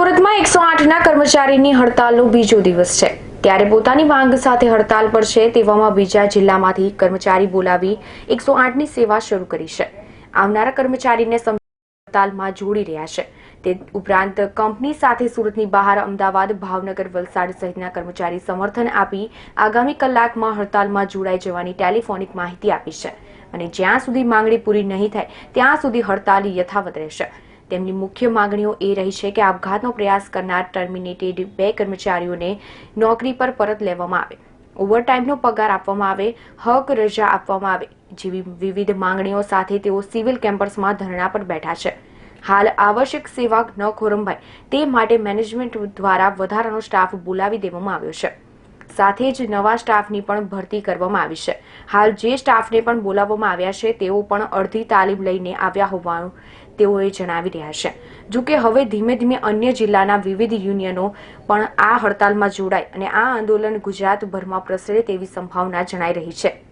સુરતમાં એકસો આઠના કર્મચારીની હડતાલનો બીજો દિવસ છે. ત્યારે પોતાની માંગ સાથે હડતાલ પર છે તેવામાં બીજા જિલ્લામાંથી કર્મચારી બોલાવી એકસો આઠની સેવા શરૂ કરી છે. આવનારા કર્મચારીને હડતાલમાં જોડી રહ્યા છે. તે ઉપરાંત કંપની સાથે સુરતની બહાર અમદાવાદ, ભાવનગર, વલસાડ સહિતના કર્મચારી સમર્થન આપી આગામી કલાકમાં હડતાલમાં જોડાઈ જવાની ટેલિફોનિક માહિતી આપી છે. અને જ્યાં સુધી માંગણી પૂરી નહીં થાય, ત્યાં સુધી હડતાલ યથાવત રહેશે. તેમની મુખ્ય માંગણીઓ એ રહી છે કે આપઘાતનો પ્રયાસ કરનાર ટર્મિનેટેડ બે કર્મચારીઓને નોકરી પર પરત લેવામાં આવે. ઓવરટાઈમનો પગાર આપવામાં આવે, હક રજા આપવામાં આવે જેવી વિવિધ માંગણીઓ સાથે તેઓ સિવિલ કેમ્પસમાં ધરણા પર બેઠા છે. હાલ આવશ્યક સેવા ન ખોરંભાય તે માટે મેનેજમેન્ટ દ્વારા વધારાનો સ્ટાફ બોલાવી દેવામાં આવ્યો છે. સાથે જ નવા સ્ટાફની પણ ભરતી કરવામાં આવી છે. હાલ જે સ્ટાફને પણ બોલાવવામાં આવ્યા છે, તેઓ પણ અડધી તાલીમ લઈને આવ્યા હોવાનું તેઓએ જણાવી રહ્યા છે. જો કે હવે ધીમે ધીમે અન્ય જિલ્લાના વિવિધ યુનિયનો પણ આ હડતાલમાં જોડાય અને આ આંદોલન ગુજરાતભરમાં પ્રસરે તેવી સંભાવના જણાઈ રહી છે.